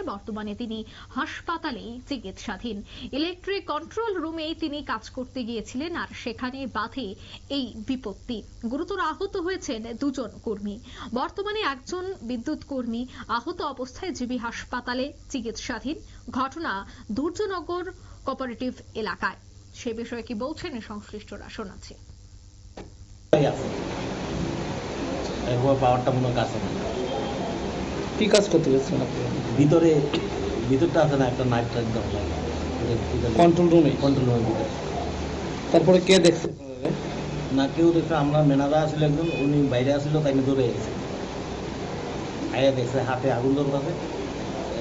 অবস্থায় বর্তমানে তিনি হাসপাতালেই চিকিৎসাধীন ইলেকট্রিক কন্ট্রোল রুমেই তিনি কাজ করতে গিয়েছিলেন আর সেখানে বাধে এই বিপত্তি গুরুতর আহত হয়েছেন দুজন কর্মী বর্তমানে একজন বিদ্যুৎ কর্মী আহত অবস্থায় জিবি হাসপাতালে চিকিৎসাধীন ঘটনা দুর্যনগর কোঅপারেটিভ এলাকায় সে বিষয়ে কি বলছেন সংশ্লিষ্টরা শোনাচ্ছি মনে হয় কি কাজ করতে গেছিলেন আপনি ভিতরে ভিতরটা আছে না একটা নাইট টাইট দেওয়া লাগে। কন্ট্রোল রুমে কন্ট্রোল রুমের ভিতরে। তারপরে কে দেখছে না কেউ দেখতে আমরা মেনাদা আসলে একজন উনি বাইরে আসছিল তাই নিয়ে দৌড়ে গেছে আয়া দেখছে হাতে আগুন ধরতে আছে।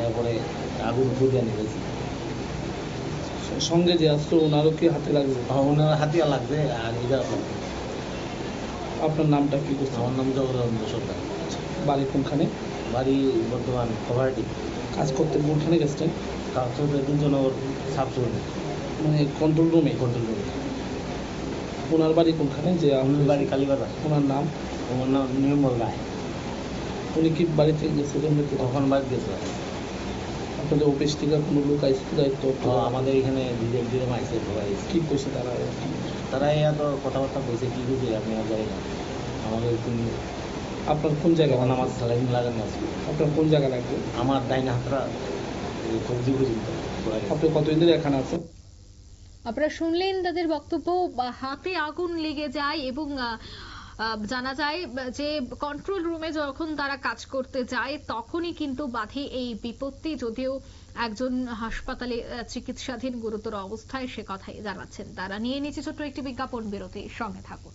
এরপরে আগুন ফুটিয়ে নিয়ে গেছে। সঙ্গে যে আসলো ওনারও কি হাতে লাগবে? ওনার হাতিয়া লাগছে আর এটা আপনার নামটা কি করছে আমার নাম জগদানন্দ সরকার। বাড়ি কোনখানে? বাড়ি বর্তমান খবরটি কাজ করতে কোনখানে গেছিলেন কাউকে দুজনের সাবসুন মানে কন্ট্রোল রুমে কন্ট্রোল রুমে ওনার বাড়ি কোনখানে? যে আমার বাড়ি কালীবাড়া ওনার নাম? আমার নাম নির্মল রায়। উনি কি বাড়ি বাড়িতে গেছিলেন নাকি? তখন বাদ গেছে। আপনাদের অফিস থেকে কোনো লোক আইসি দায়িত্ব আমাদের এখানে ডিজেল ডিএম আইসে। কি কইছে তারা? তারা এত কথাবার্তা বলছে কি বুঝে আমি আর জানি না। আমাদের আপনার কোন জায়গা তখন আমার স্যালাইন লাগানো আছে আপনার কোন জায়গা লাগবে আমার ডাইনা হাতরা এই সবজি পর্যন্ত। আপনি কতদিন ধরে এখানে আছেন? আপনারা শুনলেন তাদের বক্তব্য বা হাতে আগুন লেগে যায় এবং জানা যায় যে কন্ট্রোল রুমে যখন তারা কাজ করতে যায় তখনই কিন্তু বাধে এই বিপত্তি। যদিও একজন হাসপাতালে চিকিৎসাধীন গুরুতর অবস্থায় সে কথাই জানাচ্ছেন। তারা নিয়ে নিচে ছোট্ট একটি বিজ্ঞাপন বিরতি সঙ্গে থাকুন।